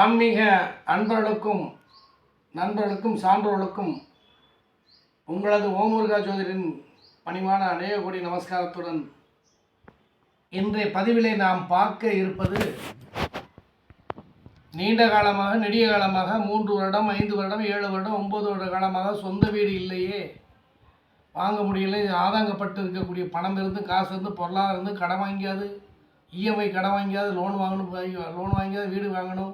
ஆன்மீக அன்பர்களுக்கும் நண்பர்களுக்கும் சான்றோர்களுக்கும் உங்களது ஓமுருகா ஜோதிடரின் பணிவான அநேக கோடி நமஸ்காரத்துடன் இன்றைய பதிவிலே நாம் பார்க்க இருப்பது நீண்ட காலமாக நெடிய காலமாக மூன்று வருடம் ஐந்து வருடம் ஏழு வருடம் ஒன்பது வருட காலமாக சொந்த வீடு இல்லையே. வாங்க முடியல. ஆதாங்கப்பட்டு இருக்கக்கூடிய பணம் இருந்து காசு இருந்து பொருளாதாரம் இருந்து கடன் வாங்கியாது. இஎம்ஐ கடன் வாங்கியாது. லோன் வாங்கணும் லோன் வாங்கியாது வீடு வாங்கணும்.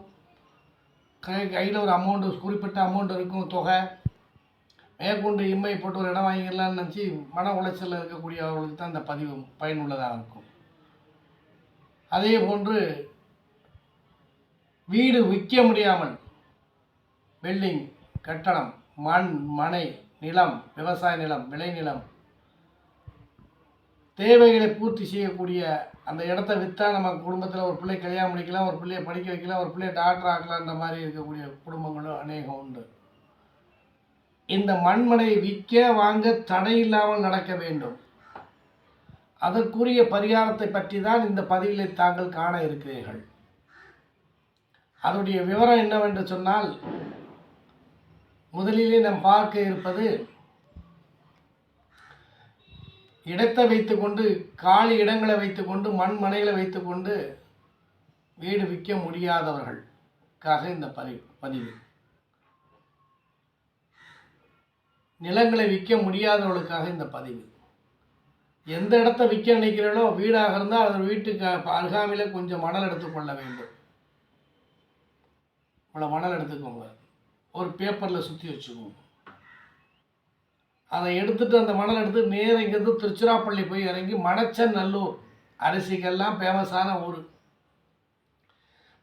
கையில் ஒரு அமௌண்ட்டு குறிப்பிட்ட அமௌண்ட் இருக்கும் தொகை. மேற்கொண்டு இம்மை போட்டு ஒரு இடம் வாங்கிடலாம்னு நினச்சி மன உளைச்சலில் இருக்கக்கூடியவர்களுக்கு தான் இந்த பதிவு பயனுள்ளதாக இருக்கும். அதே போன்று வீடு விற்க முடியாமல் பில்டிங் கட்டடம் மண் மனை நிலம் விவசாய நிலம் விளைநிலம் தேவைகளை பூர்த்தி செய்யக்கூடிய அந்த இடத்த விற்றா நம்ம குடும்பத்தில் ஒரு பிள்ளை கல்யாணம் பண்ணிக்கலாம் ஒரு பிள்ளையை படிக்க வைக்கலாம் ஒரு பிள்ளையை டாக்டர் ஆக்கலான்ற மாதிரி இருக்கக்கூடிய குடும்பங்களும் அநேகம் உண்டு. இந்த மண்மனை விற்க வாங்க தடை இல்லாமல் நடக்க வேண்டும். அதற்குரிய பரிகாரத்தை பற்றி தான் இந்த பதிவிலை தாங்கள் காண இருக்கிறீர்கள். அதனுடைய விவரம் என்னவென்று சொன்னால் முதலிலே நாம் பார்க்க இருப்பது இடத்தை வைத்துக்கொண்டு காலி இடங்களை வைத்துக்கொண்டு மண்மனைகளை வைத்துக்கொண்டு வீடு விற்க முடியாதவர்களுக்காக இந்த பதிவு பதிவு. நிலங்களை விற்க முடியாதவர்களுக்காக இந்த பதிவு. எந்த இடத்த விற்க நினைக்கிறீங்களோ வீடாக இருந்தால் அது வீட்டுக்கு அருகாமையில் கொஞ்சம் மணல் எடுத்துக்கொள்ள வேண்டும். இவ்வளோ மணல் எடுத்துக்கோங்க. ஒரு பேப்பரில் சுற்றி வச்சுக்கோங்க. அதை எடுத்துட்டு அந்த மணல் எடுத்து நேரம் இங்கேருந்து திருச்சிராப்பள்ளி போய் இறங்கி மணச்சநல்லூர் அரிசிக்கெல்லாம் ஃபேமஸான ஊர்.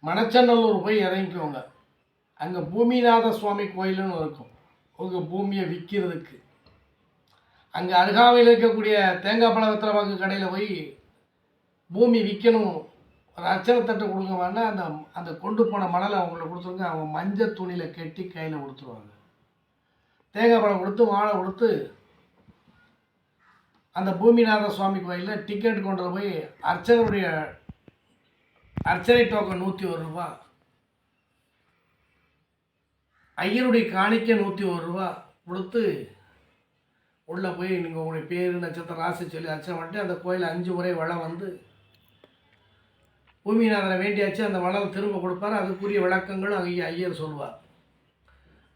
மணச்சநல்லூர் போய் இறங்கிக்கோங்க. அங்கே பூமிநாத சுவாமி கோயிலுன்னு இருக்கும். உங்கள் பூமியை விற்கிறதுக்கு அங்கே அருகாமையில் இருக்கக்கூடிய தேங்காய் பழ வெத்தலைப்பாக்கு கடையில் போய் பூமி விற்கணும் ஒரு அச்சனை தட்டை கொடுக்க வேண்டாம் அந்த அந்த கொண்டு போன மணலை அவங்கள்ட்ட கொடுத்துருங்க. அவங்க மஞ்சள் துணியில் கட்டி கையில் கொடுத்துருவாங்க. தேங்காய் பழம் கொடுத்து மாலை கொடுத்து அந்த பூமிநாத சுவாமி கோயிலில் டிக்கெட் கொண்டு போய் அர்ச்சகருடைய அர்ச்சனை டோக்கன் நூற்றி ஒரு ரூபா. ஐயருடைய காணிக்கை நூற்றி ஒரு ரூபா கொடுத்து உள்ளே போய் நீங்கள் உங்களுடைய பேர் நட்சத்திரம் ராசி சொல்லி அர்ச்சனை பண்ணிட்டு அந்த கோயில் அஞ்சு முறை வளம் வந்து பூமிநாதனை வேண்டியாச்சு. அந்த வளம் திரும்ப கொடுப்பாரு. அதுக்குரிய விளக்கங்களும் அங்கே ஐயர் சொல்லுவார்.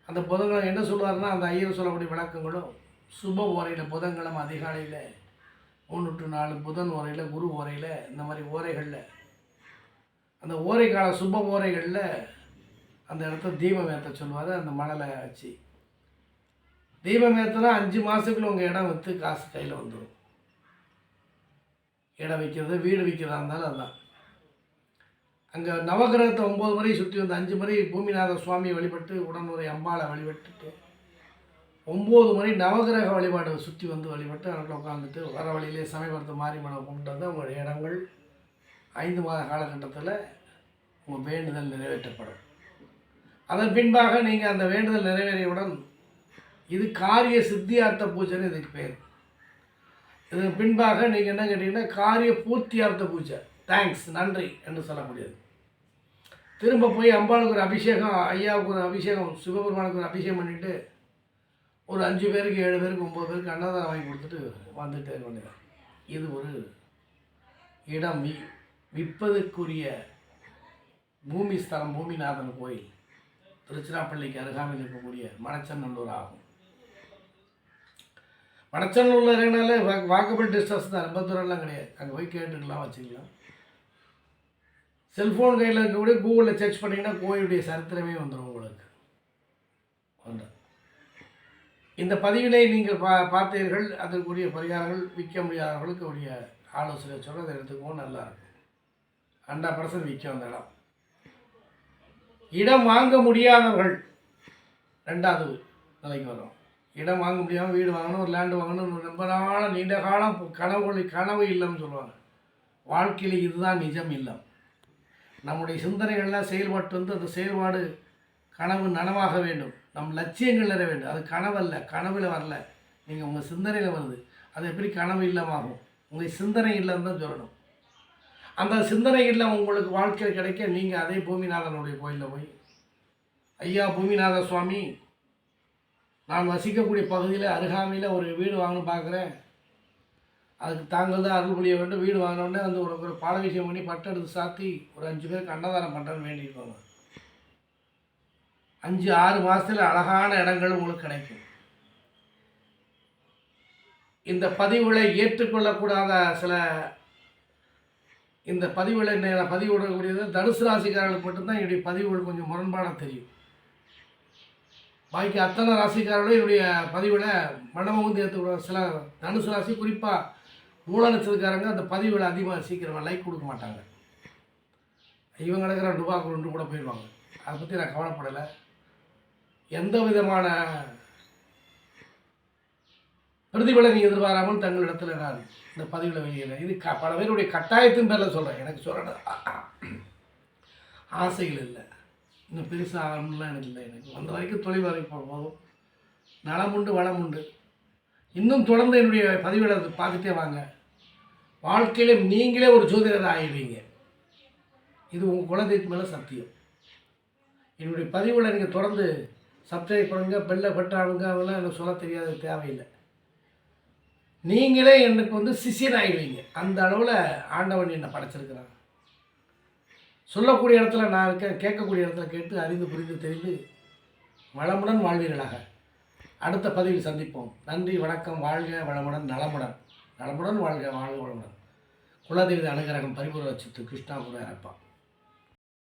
அந்த புதன்கிழமை என்ன சொல்லுவார்னா அந்த ஐயர் சொல்லக்கூடிய விளக்கங்களும் சுப ஓரையில் புதன்கிழமை அதிகாலையில் மூணு டு நாலு புதன் ஓரையில் குரு ஓரையில் இந்த மாதிரி ஓரைகளில் அந்த ஓரை கால சுப ஓரைகளில் அந்த இடத்த தீபம் ஏற்ற சொல்லுவார் அந்த மணலை வச்சு. தீபம் ஏற்றினா அஞ்சு மாதத்துக்குள்ள உங்கள் இடம் விற்று காசு கையில் வந்துடும் இடம் விற்கிறது வீடு விற்கிறதா இருந்தாலும் அதுதான் அங்கே நவகிரகத்தை ஒம்பது முறை சுற்றி வந்து அஞ்சு முறை பூமிநாத சுவாமியை வழிபட்டு உடனுரை அம்பாளை வழிபட்டுட்டு ஒம்பது முறை நவகிரக வழிபாடு சுற்றி வந்து வழிபட்டு அதில் உட்காந்துட்டு வர வழியிலே சமயபுரத்து மாரியம்மனை கொண்டு வந்து அவங்களுடைய இடங்கள் ஐந்து மாத காலகட்டத்தில் உங்கள் வேண்டுதல் நிறைவேற்றப்படும். அதன் பின்பாக நீங்கள் அந்த வேண்டுதல் நிறைவேறியவுடன் இது காரிய சித்தியார்த்த பூஜைன்னு இதுக்கு பேர். இதுக்கு பின்பாக நீங்கள் என்ன கேட்டிங்கன்னா காரிய பூர்த்தியார்த்த பூஜை. தேங்க்ஸ் நன்றி என்று சொல்ல முடியாது திரும்ப போய் அம்பாளுக்கு ஒரு அபிஷேகம் ஐயாவுக்கு ஒரு அபிஷேகம் சிவபெருமானுக்கு ஒரு அபிஷேகம் பண்ணிவிட்டு ஒரு அஞ்சு பேருக்கு ஏழு பேருக்கு ஒம்பது பேருக்கு அன்னதானம் வாங்கி கொடுத்துட்டு வந்துட்டே இருக்க இது ஒரு இடம் வி விற்பதற்குரிய பூமி ஸ்தலம் பூமிநாதன் கோயில். திருச்சிராப்பள்ளிக்கு அருகாமையில் இருக்கக்கூடிய மணச்சநல்லூர் ஆகும். மணச்சநல்லூரில் இறங்கினாலே வாக்கபிள் டிஸ்டன்ஸ் தான் ரொம்ப தூரம்லாம் கிடையாது. அங்கே போய் கேட்டுக்கலாம் வச்சுக்கலாம். செல்ஃபோன் கையில் இருக்கக்கூடிய கூகுளில் சர்ச் பண்ணிங்கன்னா கோயிலுடைய சரித்திரமே வந்துடும் உங்களுக்கு. ஒன்று இந்த பதிவினை நீங்கள் பா பார்த்தீர்கள். அதற்குரிய பரிகாரங்கள் விற்க முடியாதவர்களுக்கு உரிய ஆலோசனை சொல்ல அதை எடுத்துக்கவும் நல்லாயிருக்கும் ஹண்ட்ரட் பர்சன்ட் விற்கும் அந்த இடம். இடம் வாங்க முடியாதவர்கள். ரெண்டாவது நிலைக்கு வரும். இடம் வாங்க முடியாமல் வீடு வாங்கணும் ஒரு லேண்டு வாங்கணும் ரொம்ப நாளாக நீண்ட காலம் கனவு கனவு இல்லைன்னு சொல்லுவாங்க. வாழ்க்கையில் இதுதான் நிஜம் இல்லம். நம்முடைய சிந்தனைகள்லாம் செயல்பாட்டு வந்து அந்த செயல்பாடு கனவு நனவாக வேண்டும். நம் லட்சியங்கள் நிறைய வேண்டும். அது கனவல்ல கனவில் வரல. நீங்கள் உங்கள் சிந்தனையில் வருது. அது எப்படி கனவு இல்லமாகும்? உங்கள் சிந்தனை இல்லைன்னு தான் சொல்லணும். அந்த சிந்தனைகளில் உங்களுக்கு வாழ்க்கையில் கிடைக்க நீங்கள் அதே பூமிநாதனுடைய கோயிலில் போய் ஐயா பூமிநாத சுவாமி நான் வசிக்கக்கூடிய பகுதியில் அருகாமையில் ஒரு வீடு வாங்கணும் பார்க்குறேன் அதுக்கு தாங்கள் தான் அருள் புரிய வேண்டும். வீடு வாங்கினோடனே வந்து ஒரு ஒரு பாட விஷயம் பண்ணி பட்டு எடுத்து சாத்தி ஒரு அஞ்சு பேருக்கு அன்னதானம் பண்ணுறேன்னு வேண்டியிருப்பாங்க அஞ்சு ஆறு மாதத்தில் அழகான இடங்கள் உங்களுக்கு கிடைக்கும். இந்த பதிவுகளை ஏற்றுக்கொள்ளக்கூடாத சில இந்த பதிவுகளை நான் பதிவிடக்கூடியது தனுசு ராசிக்காரர்களுக்கு மட்டும்தான் என்னுடைய பதிவுகள் கொஞ்சம் முரண்பாடாக தெரியும். பாக்கி அத்தனை ராசிக்காரர்களும் என்னுடைய பதிவில் மனமுந்து ஏற்றுக்கூடாது சில தனுசு ராசி குறிப்பாக மூல நட்சத்திரக்காரங்க அந்த பதிவுகளை அதிகமாக சீக்கிரமாக லைக் கொடுக்க மாட்டாங்க. இவங்க நடக்கிற ரூபா கொண்டு கூட போயிடுவாங்க. அதை பற்றி நான் கவலைப்படலை. எந்த விதமான பிரதிபலனை எதிர்பாராமல் தங்களிடத்தில் நான் இந்த பதிவில் வெளியிடுறேன். இது க பல பேருடைய கட்டாயத்தின் பேரில் சொல்கிறேன் எனக்கு சொல்கிறேன் ஆசைகள் இல்லை. இன்னும் பெருசாக ஆகணும்லாம் எனக்கு இல்லை. எனக்கு வந்த வரைக்கும் தொழில் வரைக்கும் போதும். நலம் உண்டு வளம் உண்டு இன்னும் தொடர்ந்து என்னுடைய பதிவுகளை பார்த்துட்டே வாங்க. வாழ்க்கையில நீங்களே ஒரு ஜோதிடர் ஆகிடுவீங்க இது உங்கள் குழந்தைக்கு மேலே சத்தியம். என்னுடைய பதிவில் நீங்கள் தொடர்ந்து சப்ஸ்கிரைப் பண்ணுங்கள் பெல்லை பெற்றாளுங்க அதெல்லாம் எனக்கு சொல்ல தெரியாது தேவையில்லை. நீங்களே எனக்கு வந்து சிஷியன் ஆகிடுவீங்க அந்த அளவில் ஆண்டவன் என்னை படைச்சிருக்கிறாங்க சொல்லக்கூடிய இடத்துல நான் இருக்கேன் கேட்கக்கூடிய இடத்துல கேட்டு அறிந்து புரிந்து தெரிந்து வளமுடன் வாழ்வீர்களாக. அடுத்த பதிவில் சந்திப்போம். நன்றி வணக்கம் வாழ்க வளமுடன் நலமுடன். நலமுடன் வாழ்க வாழ்க வளமுடன். குலதெய்வ அனுகிரகம் பரிபூர்ண சித்து கிருஷ்ணா கூட இருப்பான்